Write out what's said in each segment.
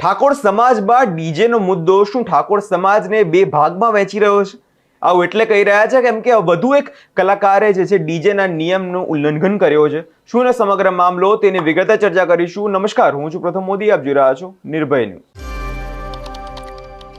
ઠાકોર સમાજ બાદ ડીજેનો મુદ્દો શું? ઠાકોર સમાજને બે ભાગમાં વહેંચી રહ્યો છે. આવું એટલે કહી રહ્યા છે કેમ કે વધુ એક કલાકારે જે છે ડીજેના નિયમનું ઉલ્લંઘન કર્યો છે. શું સમગ્ર મામલો તેની વિગતે ચર્ચા કરીશું. નમસ્કાર, હું છું પ્રથમ મોદી. આપ જોઈ રહ્યા છો નિર્ભય ન્યૂઝ.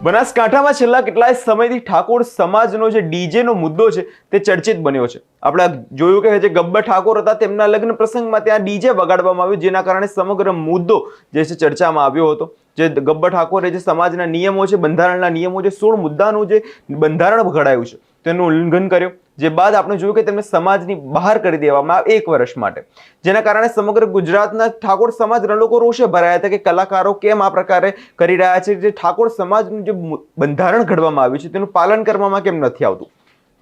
બનાસકાંઠામાં છેલ્લા કેટલાય સમયથી ઠાકોર સમાજનો જે ડીજેનો મુદ્દો છે તે ચર્ચિત બન્યો છે. આપણે જોયું કે જે ગબ્બર ઠાકોર હતા તેમના લગ્ન પ્રસંગમાં ત્યાં ડીજે વગાડવામાં આવ્યું, જેના કારણે સમગ્ર મુદ્દો જે છે ચર્ચામાં આવ્યો હતો. જે ગબ્બર ઠાકોરે જે સમાજના નિયમો છે, બંધારણના નિયમો છે, સોળ મુદ્દાનું જે બંધારણ ઘડાયું છે, તેનું ઉલ્લંઘન કર્યું. જે બાદ આપણે જોયું કે તેમને સમાજની બહાર કરી દેવામાં આવે એક વર્ષ માટે. જેના કારણે સમગ્ર ગુજરાતના ઠાકોર સમાજના લોકો રોષે ભરાયા હતા કે કલાકારો કેમ આ પ્રકારે કરી રહ્યા છે? જે ઠાકોર સમાજનું જે બંધારણ ઘડવામાં આવ્યું છે તેનું પાલન કરવામાં કેમ નથી આવતું?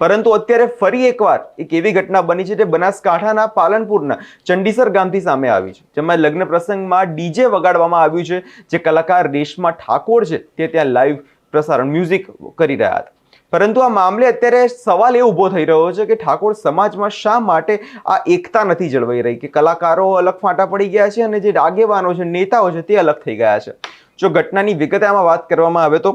પરંતુ અત્યારે ફરી એકવાર એક એવી ઘટના બની છે જે બનાસકાંઠાના પાલનપુરના ચંડીસર ગામથી સામે આવી છે. જેમાં લગ્ન પ્રસંગમાં ડીજે વગાડવામાં આવ્યું છે. જે કલાકાર રેશમા ઠાકોર છે તે ત્યાં લાઈવ પ્રસારણ મ્યુઝિક કરી રહ્યા હતા. પરંતુ આ મામલે અત્યારે સવાલ એ ઊભો થઈ રહ્યો છે કે ઠાકોર સમાજમાં શા માટે આ એકતા નથી જળવાઈ રહી? કે કલાકારો અલગ ફાંટા પડી ગયા છે અને જે આગેવાનો છે, નેતાઓ છે તે અલગ થઈ ગયા છે. જો ઘટનાની વિગતે આમાં વાત કરવામાં આવે તો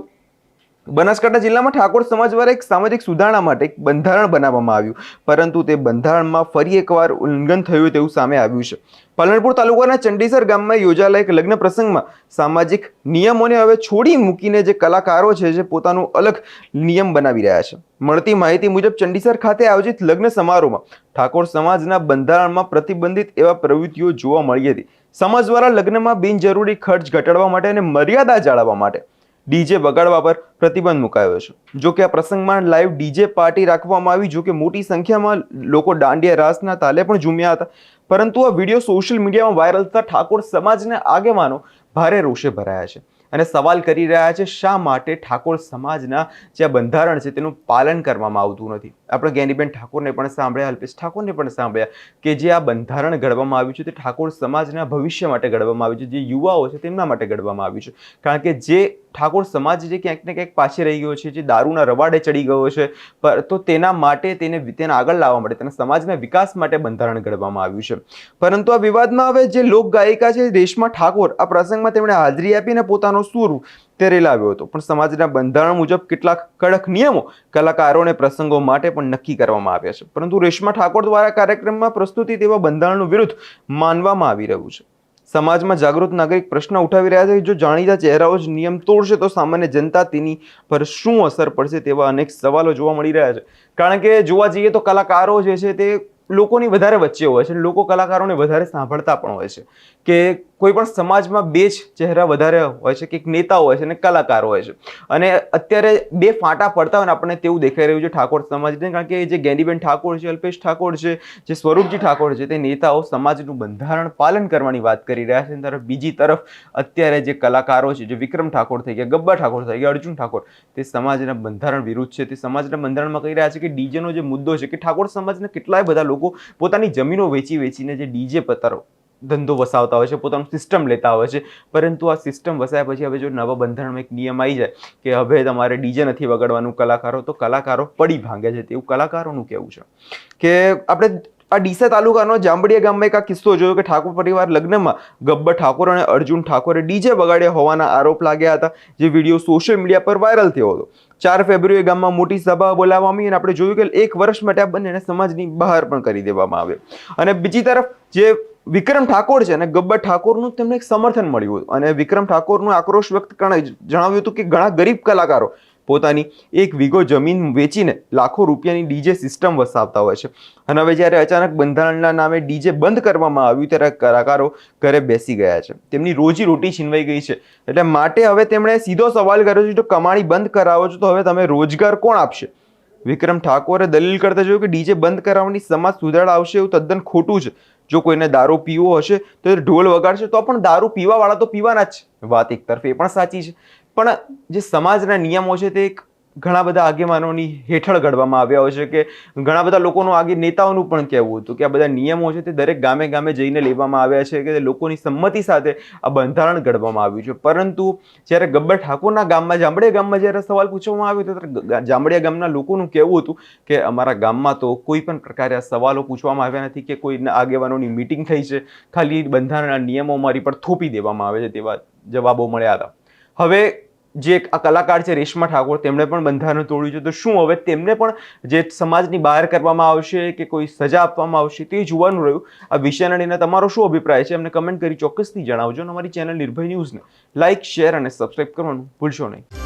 બનાસકાંઠા જિલ્લામાં ઠાકોર સમાજ દ્વારા એક સામાજિક સુધારણા માટે એક બંધારણ બનાવવામાં આવ્યું. પરંતુ તે બંધારણમાં ફરી એકવાર ઉલ્લંઘન થયું તેવું સામે આવ્યું છે. પાલનપુર તાલુકાના ચંડીસર ગામમાં યોજાયેલા એક લગ્ન પ્રસંગમાં સામાજિક નિયમોને હવે છોડી મૂકીને જે કલાકારો છે, જે પોતાનું અલગ નિયમ બનાવી રહ્યા છે. મળતી માહિતી મુજબ ચંડીસર ખાતે આયોજિત લગ્ન સમારોહમાં ઠાકોર સમાજના બંધારણમાં પ્રતિબંધિત એવા પ્રવૃત્તિઓ જોવા મળી હતી. સમાજ દ્વારા લગ્નમાં બિનજરૂરી ખર્ચ ઘટાડવા માટે અને મર્યાદા જાળવવા માટે ડીજે વગાડવા પર પ્રતિબંધ મુકાયો છે. જો કે આ પ્રસંગમાં લાઈવ ડીજે પાર્ટી રાખવામાં આવી, જો કે મોટી સંખ્યામાં લોકો દાંડિયા રાસના તાલે પણ ઝૂમ્યા હતા. પરંતુ આ વીડિયો સોશિયલ મીડિયામાં વાયરલ થતા ઠાકોર સમાજના આગેવાનો ભારે રોષે ભરાયા છે. અને સવાલ કરી રહ્યા છે, શા માટે ઠાકોર સમાજના જે બંધારણ છે તેનું પાલન કરવામાં આવતું નથી? આપણે જ્ઞાનીબેન ઠાકોરને પણ સાંભળ્યા, અલ્પેશ ઠાકોરને પણ સાંભળ્યા કે જે આ બંધારણ ઘડવામાં આવ્યું છે તે ઠાકોર સમાજના ભવિષ્ય માટે ઘડવામાં આવ્યું છે, જે યુવાઓ છે તેમના માટે ઘડવામાં આવ્યું છે. કારણ કે જે ઠાકોર સમાજ જે ક્યાંક ને ક્યાંક પાછી રહી ગયો છે, જે દારૂના રવાડે ચડી ગયો છે, પર તો તેના માટે તેને તેને આગળ લાવવા માટે, તેના સમાજના વિકાસ માટે બંધારણ ઘડવામાં આવ્યું છે. પરંતુ આ વિવાદમાં હવે જે લોકગાયિકા છે રેશમા ઠાકોર, આ પ્રસંગમાં તેમણે હાજરી આપીને પોતાનો સૂર તે લાવ્યો હતો. પણ સમાજના બંધારણ મુજબ કેટલાક કડક નિયમો કલાકારોને પ્રસંગો માટે પણ નક્કી કરવામાં આવ્યા છે. પરંતુ રેશમા ઠાકોર દ્વારા કાર્યક્રમમાં પ્રસ્તુતિ તેવા બંધારણનું વિરુદ્ધ માનવામાં આવી રહ્યું છે. સમાજમાં જાગૃત નાગરિક પ્રશ્ન ઉઠાવી રહ્યા છે. જો જાણીતા ચહેરાઓ જ નિયમ તોડશે તો સામાન્ય જનતા તેની પર શું અસર પડશે તેવા અનેક સવાલો જોવા મળી રહ્યા છે. કારણ કે જોવા જઈએ તો કલાકારો જે છે તે લોકોની વધારે વચ્ચે હોય છે. લોકો કલાકારોને વધારે સાંભળતા પણ હોય છે. કે કોઈ પણ સમાજમાં બે જ ચહેરા વધારે હોય છે કે એક નેતા હોય છે અને કલાકાર હોય છે. અને અત્યારે બે ફાંટા પડતા હોય ને આપણને તેવું દેખાઈ રહ્યું છે ઠાકોર સમાજને, કારણ કે જે ગેનીબેન ઠાકોર છે, અલ્પેશ ઠાકોર છે, જે સ્વરૂપજી ઠાકોર છે, તે નેતાઓ સમાજનું બંધારણ પાલન કરવાની વાત કરી રહ્યા છે. તરફ બીજી તરફ અત્યારે જે કલાકારો છે, જે વિક્રમ ઠાકોર થઈ ગયા ગબ્બા ઠાકોર થઈ ગયા, અર્જુન ઠાકોર, તે સમાજના બંધારણ વિરુદ્ધ છે. તે સમાજના બંધારણમાં કહી રહ્યા છે કે ડીજેનો જે મુદ્દો છે કે ઠાકોર સમાજના કેટલાય બધા લોકો પોતાની જમીનો વેચી વેચીને જે ડીજે પતારો ધંધો વસાવતા હોય છે, પોતાનું સિસ્ટમ લેતા હોય છે. પરંતુ આ સિસ્ટમ વસાયા પછી હવે જો નવા બંધારણમાં એક નિયમ આવી જાય કે હવે તમારે ડીજે નથી વગાડવાનું કલાકારો, તો કલાકારો પડી ભાંગે છે. તેવું કલાકારોનું કહેવું છે. કે આપણે આ ડીસા તાલુકાનો જાંબડિયા ગામમાં એક આ કિસ્સો જોયો કે ઠાકોર પરિવાર લગ્નમાં ગબ્બર ઠાકોર અને અર્જુન ઠાકોરે ડીજે વગાડ્યા હોવાના આરોપ લાગ્યા હતા. જે વીડિયો સોશિયલ મીડિયા પર વાયરલ થયો હતો. ચાર ફેબ્રુઆરી ગામમાં મોટી સભા બોલાવવામાં આવી અને આપણે જોયું કે એક વર્ષ માટે આ બંનેને સમાજની બહાર પણ કરી દેવામાં આવ્યો. અને બીજી તરફ જે વિક્રમ ઠાકોર છે અને ગબ્બર ઠાકોરનું તેમને એક સમર્થન મળ્યું હતું અને વિક્રમ ઠાકોરનું આક્રોશ વ્યક્ત કરણે જણાવ્યું હતું કે ઘણા ગરીબ કલાકારો પોતાની એક વીઘો જમીન વેચીને લાખો રૂપિયાની ડીજે સિસ્ટમ વસાવતા હોય છે. અને હવે જ્યારે અચાનક બંધારણના નામે ડીજે બંધ કરવામાં આવ્યું ત્યારે કલાકારો ઘરે બેસી ગયા છે. તેમની રોજી રોટી છીનવાઈ ગઈ છે. એટલે માટે હવે તેમણે સીધો સવાલ કર્યો છે, જો કમાણી બંધ કરાવો છો તો હવે તમે રોજગાર કોણ આપશે? વિક્રમ ઠાકોરે દલીલ કરતા જોયું કે ડીજે બંધ કરાવવાની સમાજ સુધારા આવશે એવું તદ્દન ખોટું છે. જો કોઈને દારૂ પીવો હશે તો એ ઢોલ વગાડશે, તો પણ દારૂ પીવાવાળા તો પીવાના જ વાત એક તરફ એ પણ સાચી છે. પણ જે સમાજના નિયમો છે તે એક ઘણા બધા આગેવાનોની હેઠળ ઘડવામાં આવ્યા હોય છે કે ઘણા બધા લોકોનું આગે નેતાઓનું પણ કહેવું હતું કે આ બધા નિયમો છે તે દરેક ગામે ગામે જઈને લેવામાં આવ્યા છે કે લોકોની સંમતિ સાથે આ બંધારણ ઘડવામાં આવ્યું છે. પરંતુ જ્યારે ગબ્બર ઠાકોરના ગામમાં, જાંબડિયા ગામમાં જ્યારે સવાલ પૂછવામાં આવ્યો હતો ત્યારે જામડિયા ગામના લોકોનું કહેવું હતું કે અમારા ગામમાં તો કોઈ પણ પ્રકારે આ સવાલો પૂછવામાં આવ્યા નથી કે કોઈ આગેવાનોની મિટિંગ થઈ છે. ખાલી બંધારણના નિયમો અમારી પર થોપી દેવામાં આવે છે તેવા જવાબો મળ્યા હતા. હવે જે આ કલાકાર છે રેશમા ઠાકોર, તેમણે પણ બંધારણ તોડ્યું છે. તો શું હવે તેમને પણ જે સમાજની બહાર કરવામાં આવશે કે કોઈ સજા આપવામાં આવશે તે જોવાનું રહ્યું. આ વિષયના લઈને તમારો શું અભિપ્રાય છે? અમને કમેન્ટ કરી ચોક્કસથી જણાવજો અને અમારી ચેનલ નિર્ભય ન્યૂઝને લાઇક શેર અને સબસ્ક્રાઇબ કરવાનું ભૂલશો નહીં.